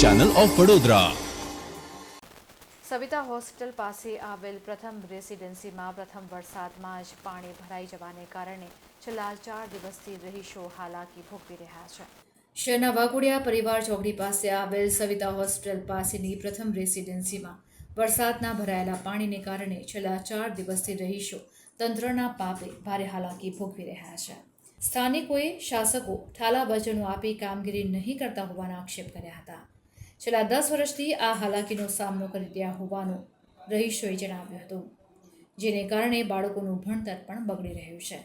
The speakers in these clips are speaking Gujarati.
Channel of Vadodara Savita hospital પાસે આવેલ પ્રથમ રેસિડેન્સીમાં પ્રથમ વરસાદમાં જ પાણી ભરાઈ જવાને કારણે છેલ્લા ચાર દિવસથી રહીશો હાલાકી ભોગવી રહ્યા છે. શહેરના વાઘોડિયા પરિવાર ચોકડી પાસે આવેલ સવિતા હોસ્પિટલ પાસેની પ્રથમ રેસિડેન્સીમાં વરસાદના ભરાયેલા પાણીને કારણે છેલ્લા ચાર દિવસથી રહીશો તંત્રના પાપે ભારે હાલાકી ભોગવી રહ્યા છે. સ્થાનિકોએ શાસકો ઠાલા વચનો આપી કામગીરી નહીં કરતા હોવાના આક્ષેપ કર્યા હતા. છેલ્લા દસ વર્ષથી આ હાલાકીનો સામનો કરી રહ્યા હોવાનું રહીશોએ જણાવ્યું હતું, જેને કારણે બાળકોનું ભણતર પણ બગડી રહ્યું છે.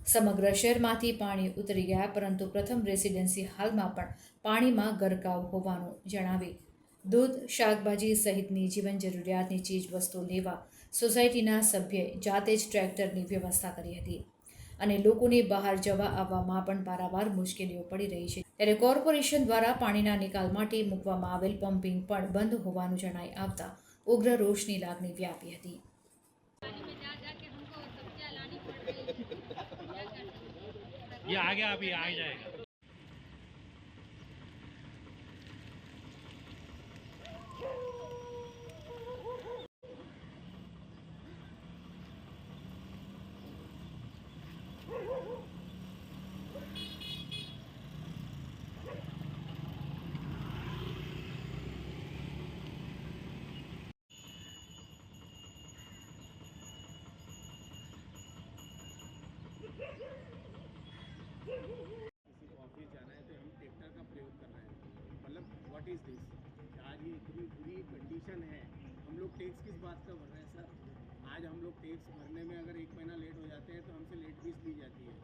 સમગ્ર શહેરમાંથી પાણી ઉતરી ગયા, પરંતુ પ્રથમ રેસિડેન્સી હાલમાં પણ પાણીમાં ગરકાવ હોવાનું જણાવી દૂધ, શાકભાજી સહિતની જીવન જરૂરિયાતની ચીજ વસ્તુ લેવા સોસાયટીના સભ્યએ જાતે જ ટ્રેક્ટરની વ્યવસ્થા કરી હતી અને લોકોને બહાર જવા આવવામાં પણ પારાવાર મુશ્કેલીઓ પડી રહી છે. ત્યારે કોર્પોરેશન દ્વારા પાણીના નિકાલ માટે મૂકવામાં આવેલ પમ્પિંગ પણ બંધ હોવાનું જણાઈ આવતા ઉગ્ર રોષની લાગણી વ્યાપી હતી ये आगे अभी आ जाएगा किसी को ऑफ़िस जाना है तो हम ट्रैक्टर का प्रयोग कर रहे हैं। मतलब व्हाट इज़ दिस आज ये इतनी बुरी कंडीशन है? हम लोग टैक्स किस बात का भर रहे हैं सर आज हम लोग टैक्स भरने में अगर एक महीना लेट हो जाते हैं तो हमसे लेट फ़ीस ली जाती है।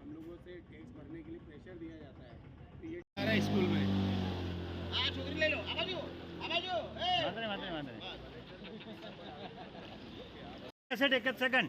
हम लोगों से टैक्स भरने के लिए प्रेशर दिया जाता है। तो ये जा स्कूल में। हाँ, ले लो। ए! हाँ। सेकंड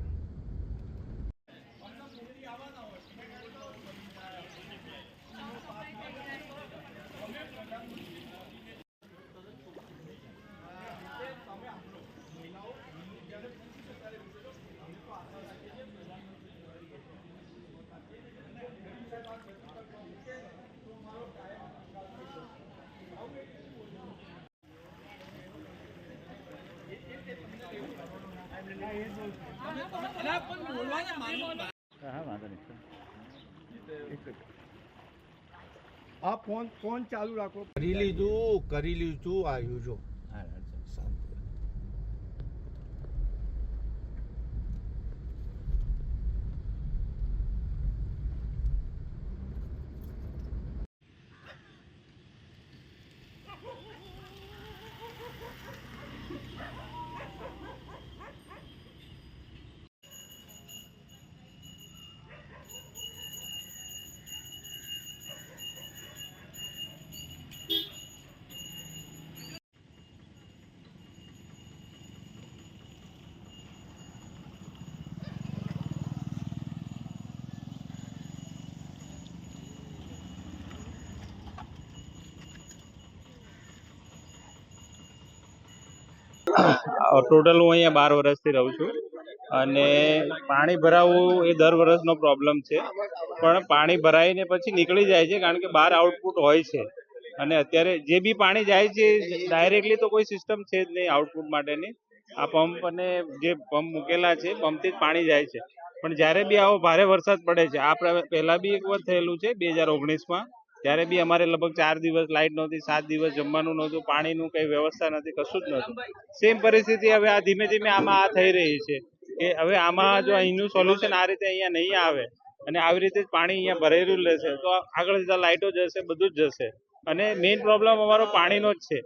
આ ફોન ફોન ચાલુ રાખો. કરી લીધું કરી લીધું આવ્યું જો. ટોટલ હું અહીંયા બાર વર્ષથી રહું છું. અને પાણી ભરાવવું એ દર વર્ષનો પ્રોબ્લેમ છે. પણ પાણી ભરાઈને પછી નીકળી જાય છે કારણ કે બહાર આઉટપુટ હોય છે. અને અત્યારે જે બી પાણી જાય છે ડાયરેક્ટલી તો કોઈ સિસ્ટમ છે જ નહીં આઉટપુટ માટેની. આ પંપ અને જે પંપ મૂકેલા છે પંપથી જ પાણી જાય છે. પણ જ્યારે બી આવો ભારે વરસાદ પડે છે, આ પહેલાં બી એક વખત થયેલું છે, બે હજાર ઓગણીસમાં. ત્યારે બી અમારે લગભગ ચાર દિવસ લાઇટ નહોતી, સાત દિવસ જમવાનું નહોતું, પાણીનું કઈ વ્યવસ્થા નથી, કશું જ નહોતું. સેમ પરિસ્થિતિ હવે આ ધીમે ધીમે આમાં આ થઈ રહી છે કે હવે આમાં જો અહીંનું સોલ્યુશન આ રીતે અહીંયા નહીં આવે અને આવી રીતે જ પાણી અહીંયા ભરેલું રહેશે, તો આગળ જતા લાઇટો જશે બધું જ જશે. અને મેઇન પ્રોબ્લેમ અમારો પાણીનો જ છે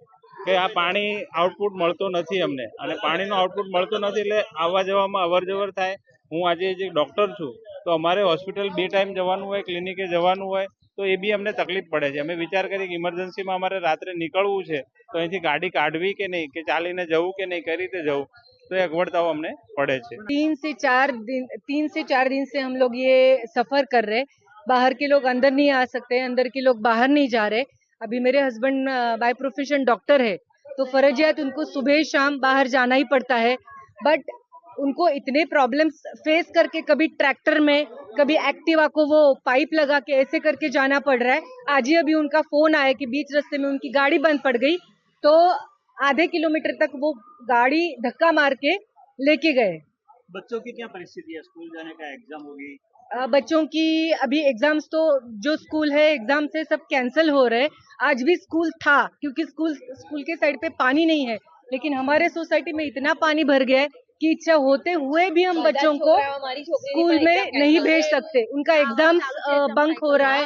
કે આ પાણી આઉટપુટ મળતો નથી અમને. અને પાણીનું આઉટપુટ મળતું નથી એટલે આવવા જવામાં અવર જવર થાય. હું આજે જે ડૉક્ટર છું, તો અમારે હોસ્પિટલ બે ટાઈમ જવાનું હોય ક્લિનિકે જવાનું હોય તો એ બી અમને તકલીફ પડે છે અમે વિચાર કરીએ કે ઇમરજન્સીમાં અમારે રાત્રે નીકળવું છે તો અહીંથી ગાડી કાઢવી કે નહીં કે ચાલીને જવું કે નહીં કઈ રીતે જવું તો એ અગવડતાઓ અમને પડે છે तीन से चार दिन तीन से चार दिन से हम लोग ये सफ़र कर रहे बाहर के लोग अंदर नहीं आ सकते अंदर के लोग बाहर नहीं जा रहे अभी मेरे हस्बैंड बाय प्रोफेशन डॉक्टर है तो फर्जियात उनको सुबह शाम बाहर जाना ही पड़ता है बट उनको इतने प्रॉब्लम्स फेस करके कभी ट्रैक्टर में कभी एक्टिवा को वो पाइप लगा के ऐसे करके जाना पड़ रहा है। आज ही अभी उनका फ़ोन आया कि बीच रास्ते में उनकी गाड़ी बंद पड़ गई तो आधे किलोमीटर तक वो गाड़ी धक्का मार के लेके गए। बच्चों की क्या परिस्थिति है? स्कूल जाने का एग्ज़ाम होगी बच्चों की अभी एग्ज़ाम्स तो जो स्कूल है एग्ज़ाम से सब कैंसिल हो रहे हैं। आज भी स्कूल था क्योंकि स्कूल स्कूल के साइड पे पानी नहीं है लेकिन हमारे सोसाइटी में इतना पानी भर गया है कि इच्छा होते हुए भी हम बच्चों को स्कूल में नहीं भेज सकते। उनका एग्ज़ाम बंक हो रहा है।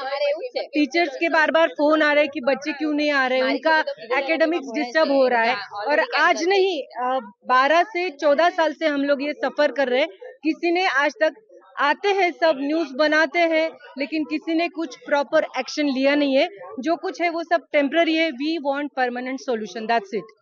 टीचर्स के बार बार फ़ोन आ रहे हैं कि बच्चे क्यों नहीं आ रहे? उनका एकेडमिक्स डिस्टर्ब हो रहा है। और आज नहीं बारह से चौदह साल से हम लोग ये सफ़र कर रहे हैं। किसी ने आज तक आते हैं सब न्यूज़ बनाते हैं लेकिन किसी ने कुछ प्रॉपर एक्शन लिया नहीं है। जो कुछ है वो सब टेम्पररी है। We want permanent solution that's it